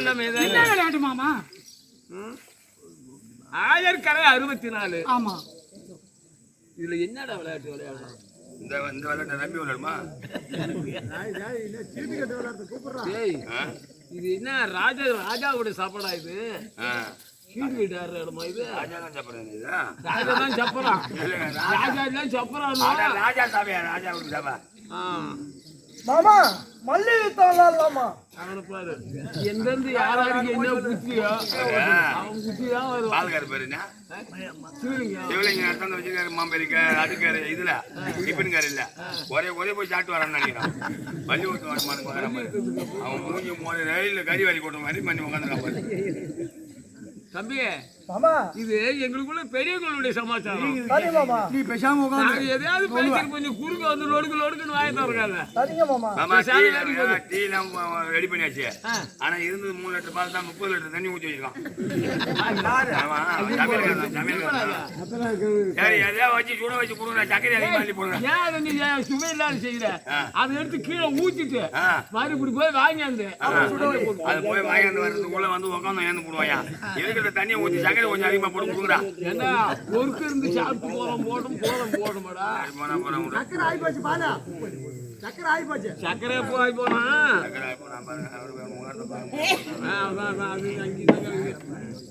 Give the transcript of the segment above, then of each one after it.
என்ன விளையாட்டு மாமா? ஆயர்கரை அறுபத்தி நாலு ஆமா. இதுல என்னடா விளையாட்டு விளையாடுறோம் இந்த இந்த விளையாட்டை நம்பி விளையாடுமா? டேய் இது என்ன ராஜா ராஜாவோட சாப்பாடா இது? வீட்டாரு இடமா இது? ராஜா தான் சாப்பிடுறது இது? ராஜா தான் ராஜா. ராஜா சாப்பியா ராஜா சாப்பா. மாமா மல்லிகை பாரு எந்தெந்த யாராருக்கு என்ன புத்தியோ அவன் புத்தி தான் வரும் பால்கார பேரு என்ன? சீருங்க சிவலிங்க மாம்பெரிக்க அதுக்காரு இதுல. டிஃபன்காரு இல்ல. ஒரே ஒரே போய் சாப்பிட்டு வரான்னு நினைக்கிறான். பள்ளி ஊத்து வரமானு அவன் மூஞ்சி மூணு ரயில்ல கறி வாரி போட்ட மாதிரி பண்ணி உட்காந்துருக்கான் தம்பி மாமா. இது எங்களுக்குள்ள பெரியவங்களுடைய சமாச்சாரம். நீ பேசாம உட்காந்து நாங்க எதையாவது பேசி கொஞ்சம் குறுக்க வந்து லொடுக்கு லொடுக்குன்னு வாய சரிங்க மாமா. மாமா டீ எல்லாம் ரெடி பண்ணியாச்சு. ஆனா இருந்தது மூணு லிட்டர் பால் தான் முப்பது லிட்டர் தண்ணி ஊற்றி வச்சிருக்கான். வச்சு சுட வச்சு கொடுங்க சக்கரை அதிகமாக அள்ளி போடுங்க. ஏன் நீ சுவை இல்லாத செய்யற? அதை எடுத்து கீழே ஊத்திட்டு. மறுபடி போய் வாங்கியாந்து அது போய் வாங்கிட்டு வர்றதுக்குள்ள வந்து உட்காந்து ஏந்து போடுவாயா? இருக்கிற தண்ணியை ஊற்றி சக்கரை கொஞ்சம் போட்டு என்ன பொறுக்கு இருந்து சாப்பிட்டு போறோம் போடும் போறோம் போடுமாடா. போனா போனா விடு. சக்கரை ஆகி போச்சு பாலா சக்கரை ஆகி போச்சு. சக்கரை போய் போனா? சக்கரை பாருங்க.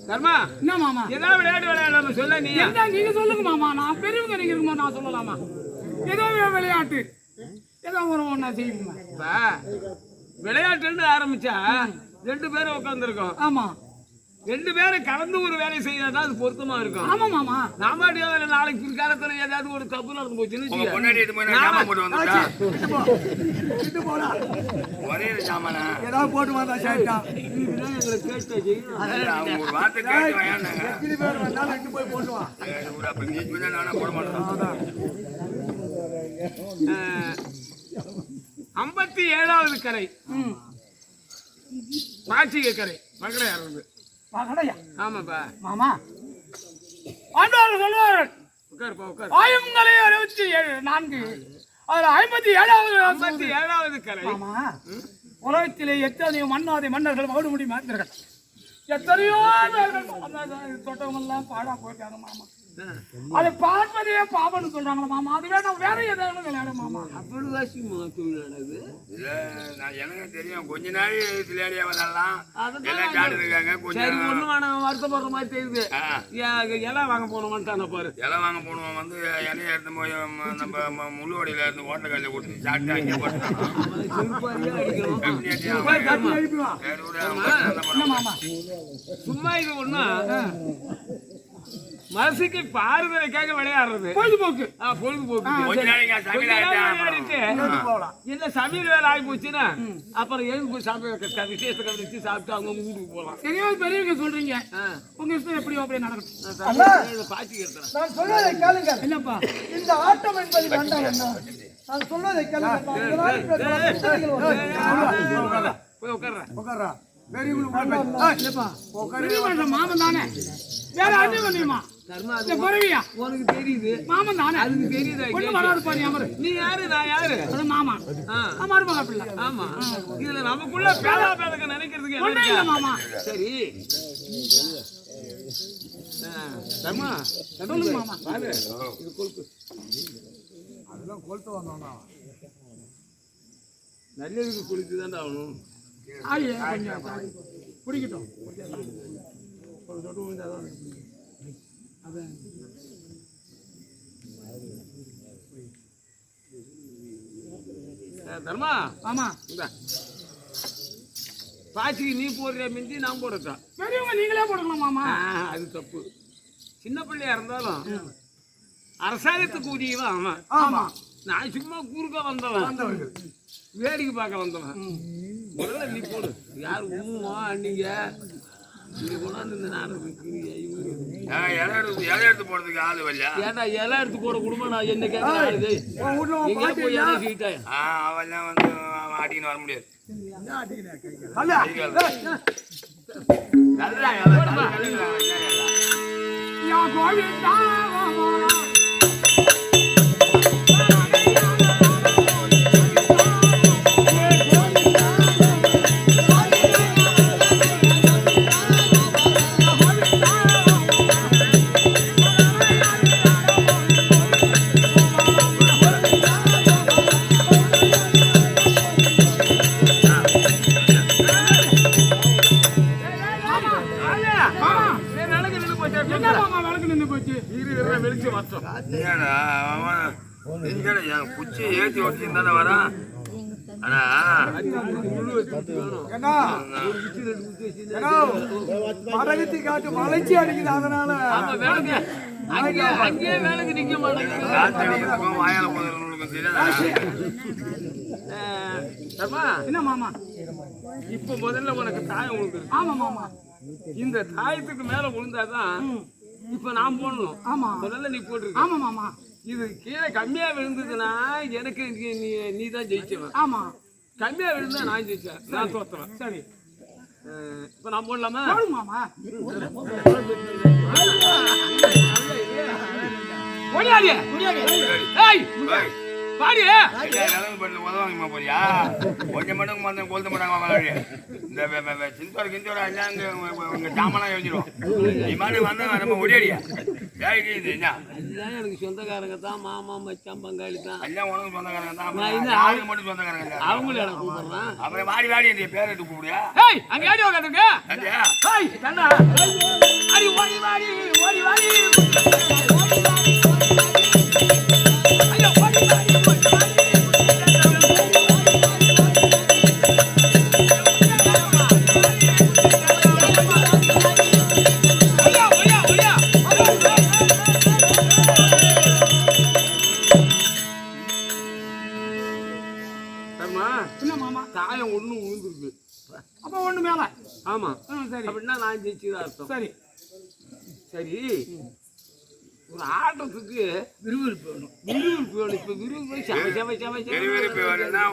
தர்மா என்ன மாமா? ஏதாவது விளையாட்டு விளையாடாம சொல்ல நீ? என்ன நீங்க சொல்லுங்க மாமா. நான் பெரியவங்க நீங்க இருக்கும்போது நான் சொல்லலாமா? ஏதோ விளையாட்டு. ஏதோ ஒரு செய்யுமா? இப்ப விளையாட்டுன்னு ஆரம்பிச்சா ரெண்டு பேரும் உட்காந்துருக்கோம் ஆமா. ரெண்டு பேரும் கலந்து ஒரு வேலையை செய்யறதா அது பொருத்தமா இருக்கும். ஆமா மாமா. நாம நாளைக்கு பிற்காலத்துல ஏதாவது ஒரு தப்பு நடந்து போச்சுன்னு எடுத்து போய் நான் ஜாமான் போட்டு வந்துட்டா? இது போடா. ஒரே ஜாமானா ஏதாவது போட்டு வந்தா இதுதான் எங்களை கேட்டு செய்யணும். அவங்க ஒரு வார்த்தை கேட்டு வாங்கினாங்க கிளி பேர் வந்தாலும் இட்டு போய் போட்டு வா. அப்ப நீ சொன்னா நானா போட மாட்டேன். ஐம்பத்தி ஏழாவது கரை. ம். பாச்சிக கரை மகளையார் இருந்து பகடையா ஆமாப்பா. மாமா. ஆண்டவர் சொல்வார். உட்காருப்பா உட்காரு. ஆயுங்களை அறுபத்தி ஏழு நான்கு. அதுல ஐம்பத்தி ஏழாவது ஐம்பத்தி ஏழாவது மாமா உலகத்திலே எத்தனையோ மன்னாதி மன்னர்கள் மகுடுமுடி மாத்திரர்கள் எத்தனையோ எல்லாம் பாடா போயிட்டாங்க மாமா. அதை பார்ப்பதே பாவம்னு சொல்றாங்களா மாமா. அது வேணா வேற ஏதாவது விளையாடும் மாமா. அப்படி வாசிமா இல்ல நான் எனக்கு தெரியும். கொஞ்ச நாள் விளையாடியா வரலாம் எல்லாம் சாடு இருக்காங்க சரி கொஞ்சம் ஒண்ணு வேணாம் வருத்தப்படுற மாதிரி தெரியுது. இலை வாங்க போனோம்ட்டான பாரு. இலை வாங்க போனவன் வந்து இலைய எடுத்து போய் நம்ம முள்ளுவடியில இருந்து ஓட்டக்கல்ல கொடுத்து சாப்பிட்டு அங்கே? மாமா? சும்மா இது ஒண்ணு? மனசுக்கு பாருதலைக்காக விளையாடுறது பொழுதுபோக்கு பொழுதுபோக்கு சமையல் என்ன சமையல் வேலை ஆகி போச்சுன்னா அப்புறம் எழுந்து போய் சாப்பிட விசேஷத்தை கவனிச்சு சாப்பிட்டு அவங்க வீட்டுக்கு போகலாம் தெரியாத பெரியவங்க சொல்றீங்க. உங்க இஷ்டம் எப்படியோ அப்படியே நடக்கட்டும் நான் தம்பி இதை பாத்தி கேட்கிறேன் நான் சொல்வதை கேளுங்க என்னப்பா இந்த ஆட்டம் என்பது வேண்டாம் நான் சொல்வதை கேளுங்க. போய் உட்கார்றேன் உட்கார்றா. பெரியவங்களுக்கு இல்லப்பா. மாமன் தானே வேற அண்ணன் வந்தியமா உனக்கு தெரியுது. மாமன் தானே? அதுக்கு தெரியுதா ஒண்ணு? வராது பாரு அமரு. நீ யாரு? நான் யாரு? அது மாமா. ஆ, மருமக பிள்ளை. ஆமா. இதுல நமக்குள்ள பேதா பேதக நினைக்கிறதுக்கு இல்ல இருக்கா? மாமா. சரி. ஆ, தர்மா சொல்லுங்க மாமா. பாரு. இது கொழுப்பு நல்லதுக்கு குளித்து தான் ஆகணும் ஆயே கொஞ்சம் பிடிக்கட்டும் ஒரு சொட்டு விழுந்தாதான் அது ஆ, தர்மா. ஆமா. இந்தா. பாச்சிக்கு நீ போடுற மிஞ்சி நான் போடட்டா பெரியவங்க நீங்களே போடுக்கலாம் மாமா. அது தப்பு. சின்ன பிள்ளையா இருந்தாலும் அரசாங்கத்துக்கு உரியவன் அவன். ஆமா. நான் சும்மா குறுக்க வந்தவன். வேடிக்கை பார்க்க வந்தவன். முதல்ல நீ போடு. யார் ஊமா நீங்க நீங்க கொண்டாந்து இந்த நாடகத்துக்கு இவங்க இலை எடுத்து இலை எடுத்து போறதுக்கு ஆளு ஏன்டா இலை எடுத்து போட குடும்பம் நான் என்ன ஆ, அவெல்லாம் வந்து அவன் ஆட்டின்னு வர முடியாது. நல்லா இப்ப முதல்ல உனக்கு தாயம் விழுந்துருக்கு ஆமா மாமா இந்த தாயத்துக்கு மேல விழுந்தாதான் இப்ப நான் போடணும். ஆமா. முதல்ல நீ போட்டிருக்க ஆமா மாமா இது கீழே கம்மியா விழுந்ததுன்னா எனக்கு நீ- நீ தான் ஜெயிச்சவன் ஆமா. கம்மியா விழுந்தா நான் ஜெயிச்சேன். நான் தோத்துறேன் சரி. இப்ப நான் போடலாமா? போடுங்க பாடி பண்ணல உதவாங்கம்மா போறியா? கொஞ்சம் மட்டும் மறந்து கொளுத்த மாட்டாங்க மகாராஜி. இந்த கிந்தோர் எல்லாம் அங்க உங்க- சாமான்லாம் எரிஞ்சிரும். நீ மாதிரி வந்தா நம்ம ஒடியாடியா? எனக்கு சொந்தக்காரங்க தான் மாமா மச்சான் பங்காளி தான் எல்லாம் உனக்கு சொந்தக்காரங்க தான். யாருக்கு மட்டும் சொந்தக்காரங்க. அவங்களும் எனக்கு கூப்பிடுறான் அப்புறம் வாடி வாடி என் பேரை கூப்பிடுறியா? அங்க ஏடி உட்காந்துருக்க அடி வாடி வாடி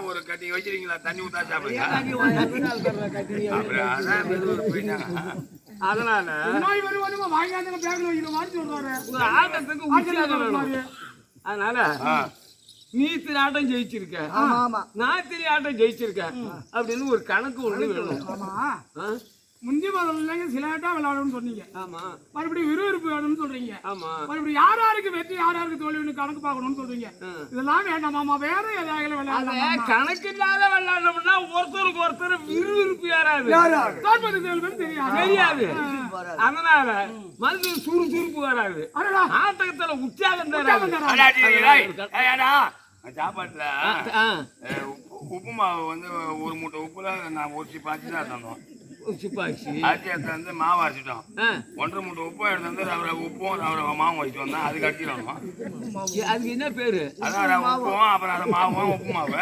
ஒரு கட்டி வச்சிருக்கீங்களா? தண்ணி ஊத்தா சாப்பிடுங்க? அதனால நாய் வாங்கியாந்து பேக்ல வைக்கிற மாதிரி சொல்றாரு ஒரு ஆட்டத்துக்கு அதனால ஆ. நீ இத்தனை ஆட்டம் ஜெயிச்சிருக்க. ஆமா ஆமா. நான் இத்தனை ஆட்டம் ஜெயிச்சிருக்க. அப்படின்னு ஒரு கணக்கு ஒண்ணு வேணும்? முந்தி முதல்ல சிலாட்டா விளையாடணும்னு சொன்னீங்க. ஆமா. மறுபடியும் விறுவிறுப்பு வேணும்னு சொல்றீங்க. ஆமா. மறுபடியும் யார் யாருக்கு வெற்றி யார் யாருக்கு தோல்வின்னு கணக்கு பார்க்கணும்னு சொல்றீங்க. இதெல்லாம் வேண்டாம் மாமா வேற ஏதாவது அத விளையாடலாம் கணக்கு இல்லாத விளையாடணும்னா ஒருத்தருக்கு ஒருத்தர் விறுவிறுப்பு ஏறாது. தோற்பது தோல்வின்னு தெரியாது. தெரியாது. அதனால மனசு சுறுசுறுப்பு வராது. அடடா. ஆட்டத்துல உற்சாகம் தராது. சாப்பாட்டுல ஆ, அஹ், உப்பு உப்பு மாவு வந்து ஒரு மூட்டை உப்புல நான் ஒரு பாய்ச்சி தான் தந்தோம் சிப்பாச்சி அரிசி எடுத்து வந்து மாவு அரைச்சிட்டோம். ஒன்றரை மூட்டை உப்பும் எடுத்து வந்து ரவரை உப்பும் ரவரை மாவும் வச்சு வந்தோம் அதுக்கு அடிச்சிடணும் அதுக்கு என்ன பேரு? அதான் ரவை உப்பும் அப்புறம் அந்த மாவும் உப்பு மாவு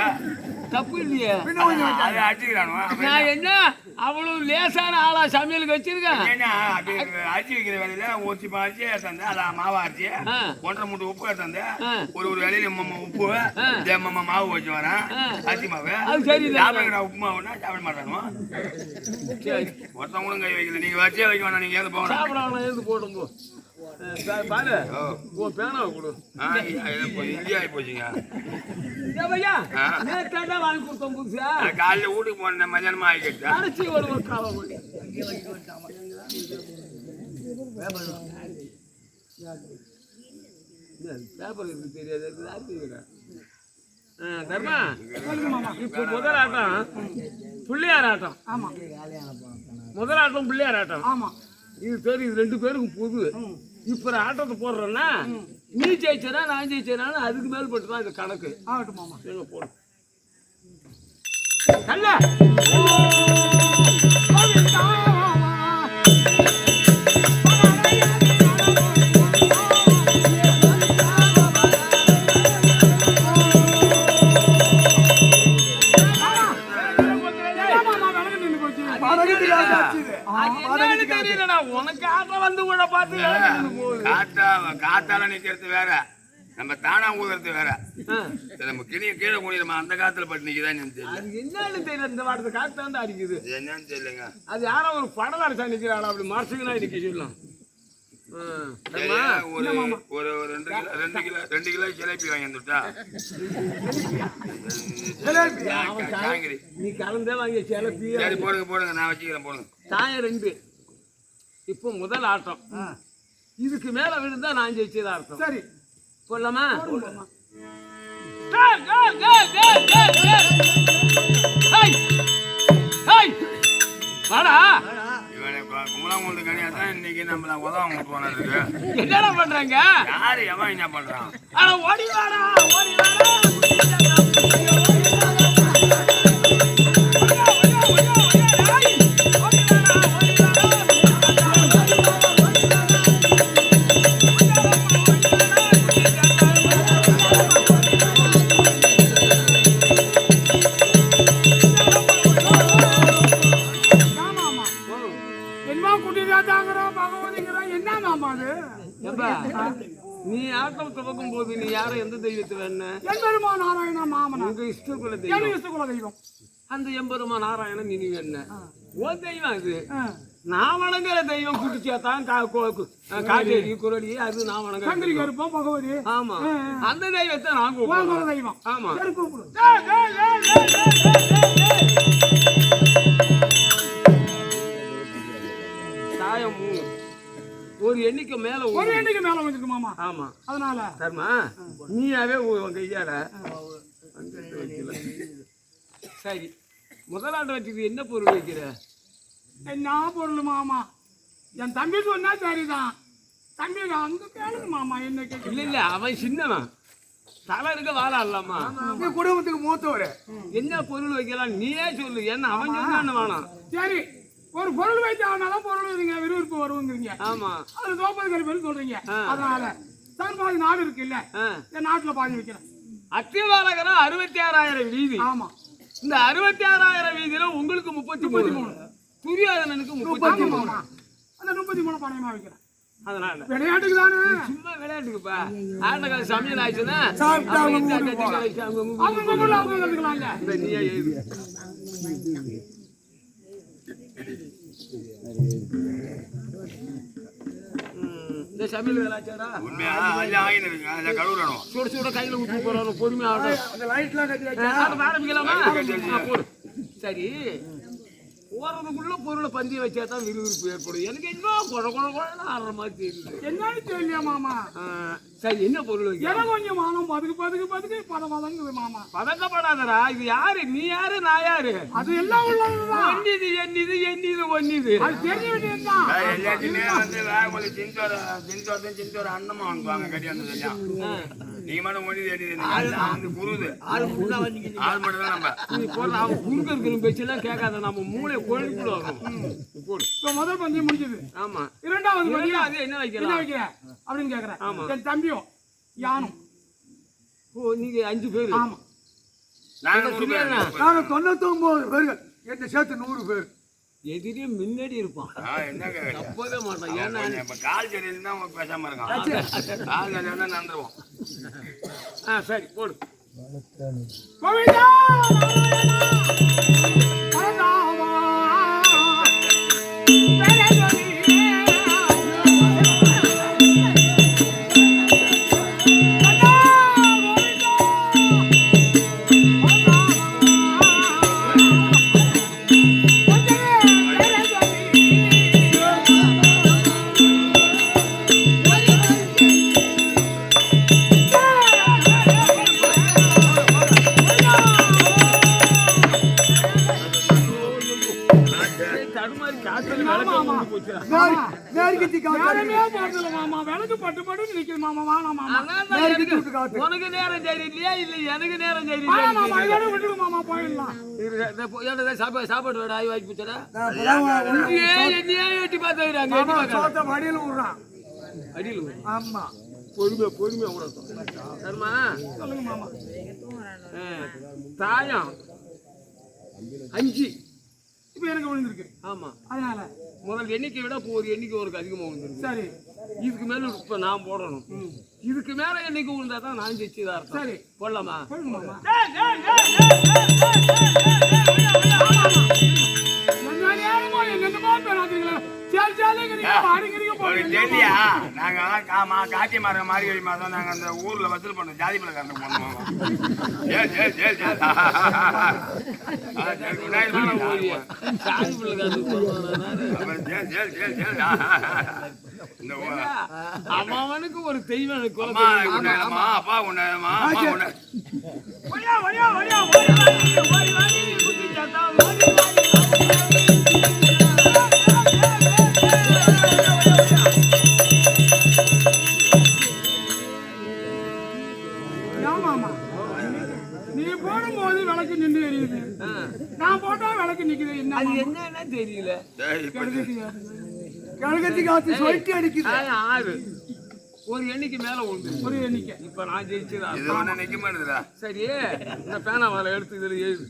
தப்பு இல்லையே. அதை அடிச்சுக்கிறானு அப்புறம் நான் என்ன? அவ்வளவு லேசான ஆளா சமையலுக்கு வச்சிருக்கேன். அரிசி வைக்கிற வேலையில ஒரு சிப்பம் அரிசி எடுத்து வந்து அதை மாவு அரிசி. ஒன்றரை மூட்டை உப்பு எடுத்து வந்து ஆ. ஒரு ஒரு வேலையில உப்பு இதே மம்ம மாவு வச்சு வரேன். அரிசி மாவு. அது சரியில்லை. சாப்பிடுங்கடா உப்பு மாவுன்னா சாப்பிட மாட்டானோ சரி. ஒருத்தவங்களும் கை வைக்கல. நீங்க வச்சே வைக்க வேணாம். நீங்க ஏது போகணும். சாப்பிடலாம் எழுந்து போடும் போ ஆ, பா- பாரு உன் பேனாவை கொடு இந்தியா போச்சுங்க வாங்கி கொடுத்தோம் புதுசா காலையில வீட்டுக்கு போனேன் மதியானமா ஆகிக்கிட்டேன் அரைச்சி ஒரு ஒரு காலம் கொண்டு பேப்பர் தெரியாது தர்மா இப்போ முதல் ஆட்டம் பிள்ளையார் ஆட்டம் ஆமா. முதல் ஆட்டம் பிள்ளையார் ஆட்டம் இது பேர் இது ரெண்டு பேருக்கும் பொது இப்போ ஆட்டத்தை போடுறேன்னா நீ ஜெயிச்சனா நான் ஜெயிச்சனா அதுக்கு மேல்பட்டு தான் இது கணக்கு. ஆகட்டும் மாமா. எங்க போடு. காத்தா காத்தால நிக்கிறது வேற. நம்ம தானா ஊதுறது வேற. நம்ம கிளிய கீழே குனிடுமா அந்த காத்துல பட்டு எனக்கு தெரியல. அது என்னன்னு தெரியல இந்த வாரத்தை அடிக்குது. இது என்னன்னு தெரியலங்க. அது யாரோ ஒரு படல அடிச்சா நிக்கிறாடா அப்படி மறைச்சுக்கனா நிக்க சொல்லலாம்? ஒரு ஒரு ரெண்டு கிலோ ரெண்டு கிலோ ரெண்டு கிலோ ஜிலேபி வாங்கி வந்துட்டா? நீ கலந்தே வாங்கி சிலப்பி சரி போடுங்க போடுங்க. நான் வச்சுக்கிறேன் போடுங்க. தாயம் ரெண்டு. இப்போ முதல் ஆட்டம். இதுக்கு மேல விழுந்தா நான் ஜெயிச்சதா இருக்கும் சரி. போடலாமா? வாடா. என்னடா பண்றாங்க? யாரு எவன் என்ன பண்றான்? ஓடி வாடா ஓடி வாடா. தெய்வம் அந்த எம்பெருமா நாராயணன் இனி என்ன? ஓ தெய்வம் அது. நான் வணங்குற தெய்வம் குடிச்சாதான் காட்டேரி குரடி அது நான் வணங்குற சங்கரி கருப்பம் ஆமா. அந்த தெய்வத்தை நான் ஒரு எண்ணிக்கை மேல ஒரு எண்ணிக்கை மேல வந்துருக்குமாமா ஆமா. அதனால? சரிமா நீயாவே உன் கையால அங்கிட்டு வைக்கல. சரி முதலாண்டு வச்சுக்கு என்ன பொருள் வைக்கிற? என்ன பொருள் மாமா. என் தம்பி சொன்னா சரிதான். தம்பி அங்க கேளுங்க மாமா என்ன இல்ல கேட்கல இல்ல அவன் சின்னவன். தலை இருக்க வாழ இல்லாமா நீ குடும்பத்துக்கு மூத்தவரு. என்ன பொருள் வைக்கலாம்? நீயே சொல்லு. ஏன்னா அவன் சொன்னான்னு வேணாம் சரி ஒரு பொருள் வைத்தாலும் பொருள் நீங்க விறுவிறுப்பு வருவங்கிறீங்க ஆமா. அது தோப்பது கருப்பேன்னு சொல்றீங்க. அதனால சார் பாதி நாடு இருக்கு இல்ல ஆ. என் நாட்டுல பாதி வைக்கிறேன். அத்திவாரகரம் அறுபத்தி ஆறாயிரம் வீதி. ஆமா. இந்த அறுபத்தி ஆறாயிரம் வீதியில உங்களுக்கு முப்பத்தி மூணு. துரியோதனனுக்கு முப்பத்தி மூணு. அந்த முப்பத்தி மூணு பணயமா வைக்கிறேன். அதனால. விளையாட்டுக்கு தானே? சும்மா விளையாட்டுக்குப்பா. ஆட்டக்கால சமையல் ஆச்சுன்னா சாப்பிட்டா அப்புறம் அவங்க இந்த வீட்டுக்கு கட்டிக்கால வச்சு அவங்க அவங்க அவங்க வீட்டுக்கு பொருள் அவங்க கத்துக்கலாம்ல இந்த நீயே எழுது ம், இந்த சமையல் வேலை உண்மையா அது கழுவுறணும் சுட சுட கையில ஊற்றி போறோம் பொறுமையா அந்த லைட்லாம் கட்டி ஆரம்பிக்கலாமா சரி போறதுக்குள்ள பொருளை பந்தி வச்சா தான் விறுவிறுப்பு ஏற்படும். எனக்கு என்ன குழ குழ குழன்னு ஆடுற மாதிரி தெரியுது. என்னன்னு தெரியல மாமா? சரி என்ன பொருள் எனக்கு கொஞ்சம் மானம் பதுக்கு பதுக்கு பதுக்கு. பத பதங்குது மாமா. பதக்கப்படாதடா. இது யாரு? நீ யாரு? நான் யாரு? அது எல்லாம் உள்ளதுதான். ஒன்னிது என்னிது என்னிது ஒன்னிது அது தெரிஞ்ச வேண்டியதுதான். எல்லாத்தையுமே வந்து சிந்தோர சிந்தோர சிந்தோர அன்னமா வாங்குவாங்க வந்து குருது ஆள் மட்டும் தான் நம்ம. நீ போடுற அவன் குறுக்க இருக்கிற பேச்செல்லாம் கேட்காத நம்ம மூளை கொழுப்புல வரும். இப்ப முதல் பந்தயம் முடிஞ்சது. ஆமா. இரண்டாவது பந்தயம் அது என்ன என்ன வைக்கலாம் வைக்கிற? அப்படின்னு கேக்குறேன் ஆமா. என் தம்பியும் யானும். ஓ நீங்க அஞ்சு பேரு. ஆமா. நாங்க நூறு பேர். சொல்லிடுறேன். இருப்போம். நாங்க தொண்ணூத்தொன்பது பேர்கள். என்ன சேர்த்து நூறு பேர். எதிரியும் முன்னாடி இருப்பான். தப்பவே மாட்டான். ஏன்னா இப்போ கால் சரியில் தான் பேசாமல் இருக்கான். கால் சரியில் தான் நடந்துருவோம் ஆ சரி போடு. கோவிந்தா! உனக்கு நேரம் சரியில்லையா இல்ல எனக்கு நேரம் சரியில்லையா? சாப்பாடு வேட ஆய் வாய்ப்பு என்னையே எட்டி பார்த்தாங்க அடியில் விடுறான் அடியில் ஆமா. பொறுமையா பொறுமையா விடணும் சொல்லுங்க மாமா. தாயம். அஞ்சு. இப்ப எனக்கு விழுந்திருக்கு ஆமா அதனால முதல் எண்ணிக்கை விட இப்போ ஒரு எண்ணிக்கை ஒரு அதிகமாக விழுந்துருக்கு சரி இதுக்கு மேல இப்ப நான் போடணும் இதுக்கு மேல எண்ணிக்கை விழுந்தா தான் நான் ஜெயிச்சுதான் அர்த்தம் சரி போடலாமா சொல்லுங்க தெரியா காமா காட்டி மரம் மாறிகழி மாதம் நாங்க அந்த ஊர்ல வசூல் பண்ணோம் ஜாதி பழக்காரன் போனோம். அவனுக்கு ஒரு தெய்வம் அம்மா அப்பா உன்னமா அம்மா உன்ன இப்ப கழகத்துக்கு ஆத்தி சொல்லிட்டு அடிக்குது. ஆ, ஆறு. ஒரு எண்ணிக்கை மேல உண்டு. ஒரு எண்ணிக்கை. இப்ப நான் ஜெயிச்சிடறேன் இது ஒண்ணு நிக்க மாட்டேதுடா. சரி இந்த பேனா வர எடுத்து இதுல எழுது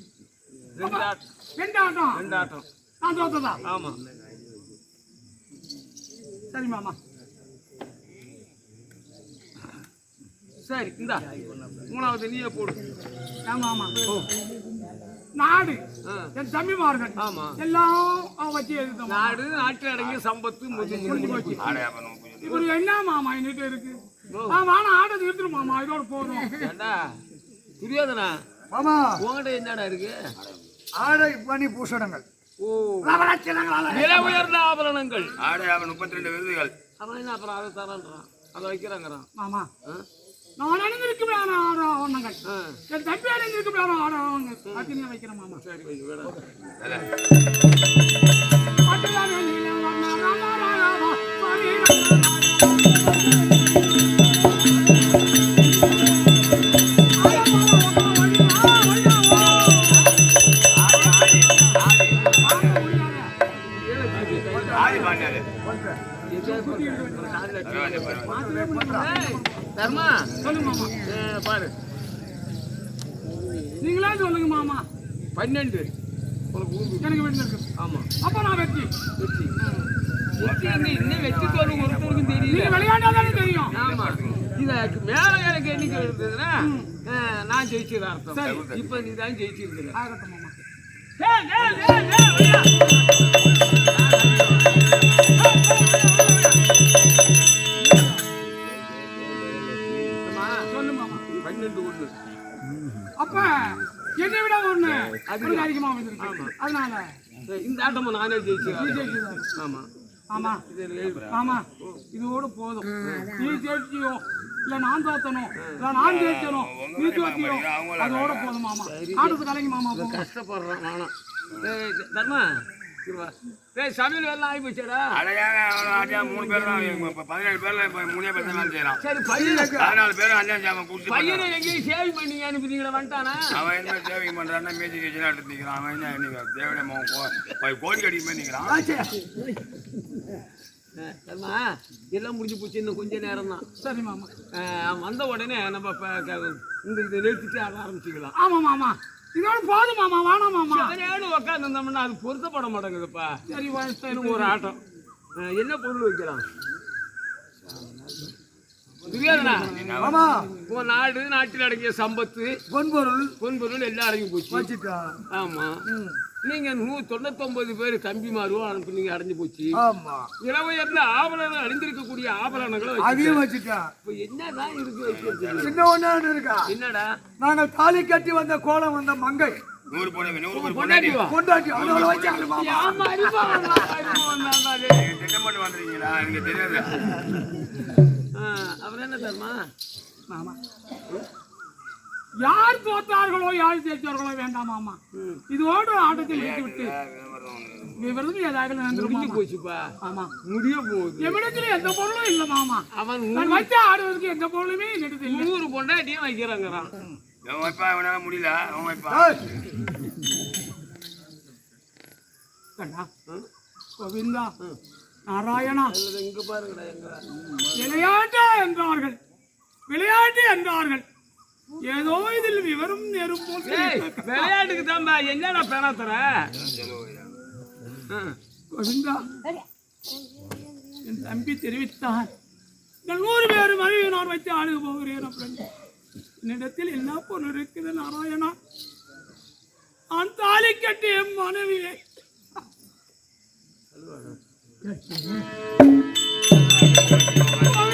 ரெண்டு ஆட்டம். ரெண்டு ஆட்டம். ரெண்டு ஆட்டம். நான் தோத்ததா? ஆமா. சரி மாமா. சரி இந்தா. மூணாவது நீயே போடு. ஆமா ஆமா நாடு. என் தம்பிமார்கள். எல்லாம் வச்சு எழுதுமா நாடு நாட்டு அடங்கிய சம்பத்து முடிஞ்சு போச்சு. ஆடையா பண்ணுவோம் கொஞ்சம் இவரு என்ன மாமா என்கிட்ட இருக்கு? ஆ வாணா ஆட்டை நிறுத்துரு மாமா இதோட போதும். துரியோதனா மாமா. உங்ககிட்ட என்னடா இருக்கு? ஆடை பணி பூசணங்கள். ஓ. விலை உயர்ந்த ஆபரணங்கள். ஆடையா முப்பத்தி ரெண்டு விருதுகள். அவன் என்ன அப்புறம் அதை தரான்றான். அதை வைக்கிறாங்கிறான். மாமா? நான் அணிந்திருக்கும் ஆட ஆவணங்கள் ஆ. என் தம்பி ஆவணங்கள் அத்தனையும் வைக்கிறேன் மாமா. சரி. பன்னெண்டு. எனக்கு இருக்கு. ஆமா. அப்ப நான் வெற்றி வெற்றி இன்னும் வெற்றி தோல்வி ஒருத்தருக்கும் விளையாண்டாதானே தெரியும். ஆமா. இதுக்கு மேல எனக்கு எண்ணிக்கை இருந்ததுன்னா நான் ஜெயிச்சது அர்த்தம். இப்ப நீ தான் ஜெயிச்சிருக்கிற. ஆகட்டும் மாமா. இந்த ஆட்டமும் நானே ஜெயிச்சிருக்கேன் ஆமா. ஆமா. ஆமா. இதோட போதும். நீ ஜெயிச்சியோ இல்ல நான் தோத்தனும் இல்ல நான் ஜெயிச்சனும் நீ தோத்தியோ அதோட போதும் மாமா. ஆட்டத்து கலைங்க மாமா. கஷ்டப்படுறேன் நானும். தர்மா. சமையல் வேலை ஆகி போச்சாடா. ஆட்டியா மூணு பேர் தான் பதினேழு பேர்ல மூணே பேர் தான் வேலை சரி பையனை பதினாலு பேரும் அஞ்சாம் ஜாமம் பையனை எங்கேயும் சேவ் பண்ணி அனுப்புறீங்களா வந்துட்டானா? அவன் என்ன சேவிங் பண்றான்னா மேஜி கட்சி எடுத்து நிக்கிறான். அவன் என்ன இன்னைக்கு தேவையான மகன் கோடி கடிக்கு நிக்கிறான். தர்மா எல்லாம் முடிஞ்சு போச்சு இன்னும் கொஞ்ச நேரம் தான் சரி மாமா. வந்த உடனே நம்ம இந்த இதை நிறுத்திட்டு ஆரம்பிச்சுக்கலாம். ஆமா மாமா. இதோட போதும் மாமா வேணாம் மாமா. நேரம் உட்காந்து இருந்தோம்னா அது பொருத்தப்பட மாட்டேங்குதுப்பா. சரி வயசு ஒரு ஆட்டம். என்ன பொருள் வைக்கலாம்? உன் நாடு நாட்டில் அடங்கிய சம்பத்து பொன்பொருள். பொன்பொருள் எல்லாம் அடங்கி போச்சு ஆமா. நீங்க நூ தொண்ணூத்தொன்பது பேர் தம்பிமாரும் அனுப்பி நீங்க அடைஞ்சு போச்சு. ஆமா. இளவையர்ல ஆபரணங்கள் அணிந்திருக்கக்கூடிய ஆபரணங்களை வச்சு அதையும் வச்சுட்டா இப்ப என்னதான் இருக்கு சின்ன ஒண்ணு இருக்கா? என்னடா? நாங்கள் தாலி கட்டி வந்த கோலம் வந்த மங்கை. நூறு பொண்ணு நூறு பொண்டாட்டி பொண்டாட்டி ஆமா. நீங்க திட்டம் பண்ணி வந்துருக்கீங்களா எனக்கு தெரியாது. அப்புறம் என்ன தர்மா? மாமா. யார் தோத்தார்களோ யார் ஜெயித்தார்களோ வேண்டாம் மாமா. இதோடு ஆட்டத்தில் விட்டு. விவரம் ஏதாவது முடிஞ்சு. போச்சுப்பா. ஆமா. முடிய போகுது. எவ்விடத்துல எந்த பொருளும் இல்ல மாமா. அவன் நான் வச்சு ஆடுவதற்கு எந்த பொருளுமே இல்லை. நூறு பொண்டாட்டியும் வைக்கிறாங்கிறான். அவன் வைப்பா அவனால முடியல. அவன் வைப்பா ஏய், கண்ணா. கோவிந்தா. நாராயணா. பாருங்கடா எங்க விளையாட்டு என்றார்கள். விளையாட்டு என்றார்கள். ஏதோ இதில் விவரம் நேரும் போல் விளையாட்டுக்கு தான்பா என்னடா பேனா தர. கோவிந்தா என் தம்பி தெரிவித்தான் இந்த நூறு பேர் மனைவி நான் வைத்து ஆளுக போகிறேன் அப்படின்னு. என்னிடத்தில் என்ன பொருள் இருக்குது நாராயணா? நான் தாலி கட்டி என் மனைவியை. கோவிந்தா, ஆ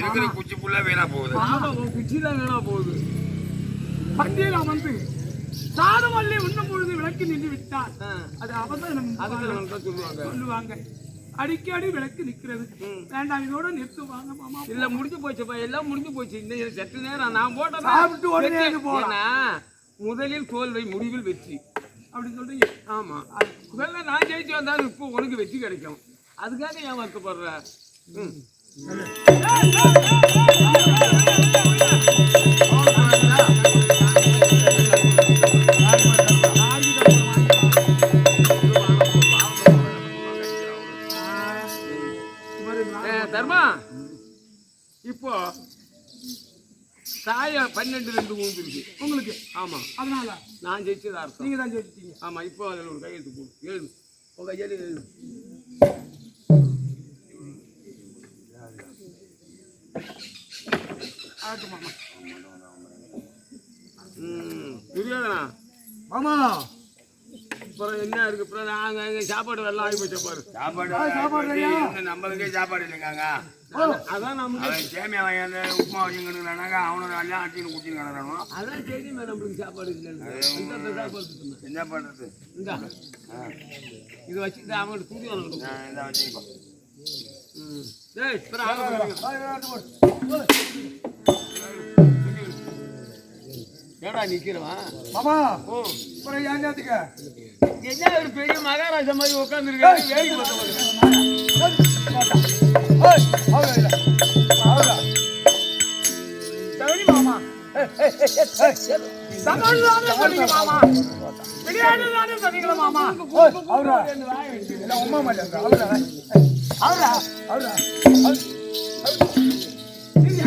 இருக்கிற குச்சி புல்லா வீணா போகுது. குச்சி தான் வேணா போகுது. பண்டிகையில் அமர்ந்து சாதமல்லி உண்ணும் பொழுது விளக்கு நின்று விட்டார். அது அவசரம் சொல்லுவாங்க. அடிக்கடி விளக்கு நிக்கிறது வேண்டாம் இதோட நிறுத்துவாங்க மாமா. இல்ல முடிஞ்சு போச்சுப்பா எல்லாம் முடிஞ்சு போச்சு. இன்னும் சற்று நேரம். நான் போட்டேன் சாப்பிட்டு உடனே போலாம். முதலில் தோல்வை முடிவில் வெற்றி. அப்படின்னு சொல்றீங்க? ஆமா. முதல்ல நான் ஜெயிச்சு வந்தாலும் இப்போ உனக்கு வெற்றி கிடைக்கும். அதுக்காக ஏன் வருத்தப்படுற ம். தர்மா இப்போ சாய பன்னெண்டு ரெண்டு ஊந்துருக்கு உங்களுக்கு? ஆமா. அதனால. நான் ஜெயிச்சதா அர்த்தம். நீங்க தான் ஜெயிச்சிட்டீங்க. ஆமா இப்போ அதில் ஒரு கையெழுத்து போடு. எழுது. உங்க கையெழு எழுது ஆகட்டும் மாமா ம் துரியோதனா மாமா! அப்புறம் என்ன இருக்கு? அப்புறம் நாங்க அங்க சாப்பாடு வெள்ளம் ஆகி போச்ச பாரு. சாப்பாடு சாப்பாடு நம்மளுக்கே சாப்பாடு இல்லைங்க அதான் நமக்கு அவன் சேமியா வாங்கி உப்புமா வச்சுக்கணுங்கிறானாங்க அவனும் எல்லாம் அட்டின்னு குடிச்சு கிடக்குறானோ அதான் தெரியுமே நம்மளுக்கு சாப்பாடு இல்லைன்னு. என்ன பண்றது? இந்தா. இது வச்சுட்டு அவங்கள்ட்ட துணி வாங்கணும் நான் ஏடா நிக்கிறவன் மாமா ஓ. அப்புறம் ஏன் நேத்துக்க என்ன ஒரு பெரிய மகாராஜா மாதிரி உட்காந்துருக்காரு வேடிக்கை சரி மாமா தமிழ் தானே சொன்னீங்க மாமா. விளையாடு தானே சொன்னீங்களா மாமா. அவரா? உமா அவரா? அவரா அவரா இல்ல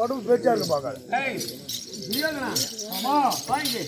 உடம்பு பேச்சா இருக்கு பாக்காது. ஏய் துரியோதனா வாங்கி.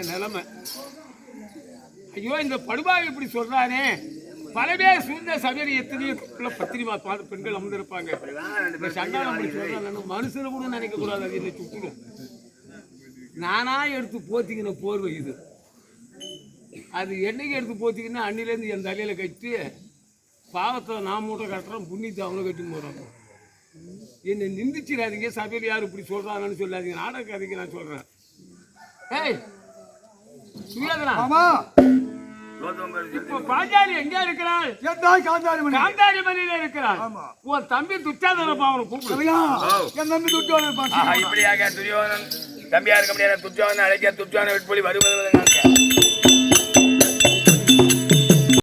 என் நிலைமை. ஐயோ இந்த படுபாவை இப்படி சொல்றானே பல பேர் சூழ்ந்த சபையில் எத்தனையோ பத்திரிமா பாடு பெண்கள் அமர்ந்திருப்பாங்க. இந்த சண்டாளம் அப்படி சொல்றாங்க. மனுஷனை கூட நினைக்க கூடாது. அது என்னை சுற்றிடும் நானா எடுத்து போத்திக்கின போர்வை இது. அது என்னைக்கு எடுத்து போத்திக்கின்னா அன்னிலேருந்து என் தலையில கட்டி பாவத்தை நான் மூட்டை கட்டுறோம் புண்ணியத்தை அவனை கட்டி போடுறாங்க என்னை நிந்திச்சிடாதீங்க. சபையில் யார் இப்படி சொல்கிறாங்கன்னு சொல்லாதீங்க. நாடக கதைக்கு நான் சொல்றேன். ஏய் பாஞ்சாலி எங்க இருக்கிறாள்? காந்தாரி மணி காந்தாரி மலையில இருக்கிறாள். ஆமா. உன் தம்பி துச்சாதன பாவனை கூப்பிடு. சரியா? என் நம்பி துட்டு பாத்து ஆஹா இப்படியாக துரியோதனன். தம்பியா இருக்க முடியாது. துச்சோதனை அழைக்க துச்சோதனை விட்பொழி வருவது.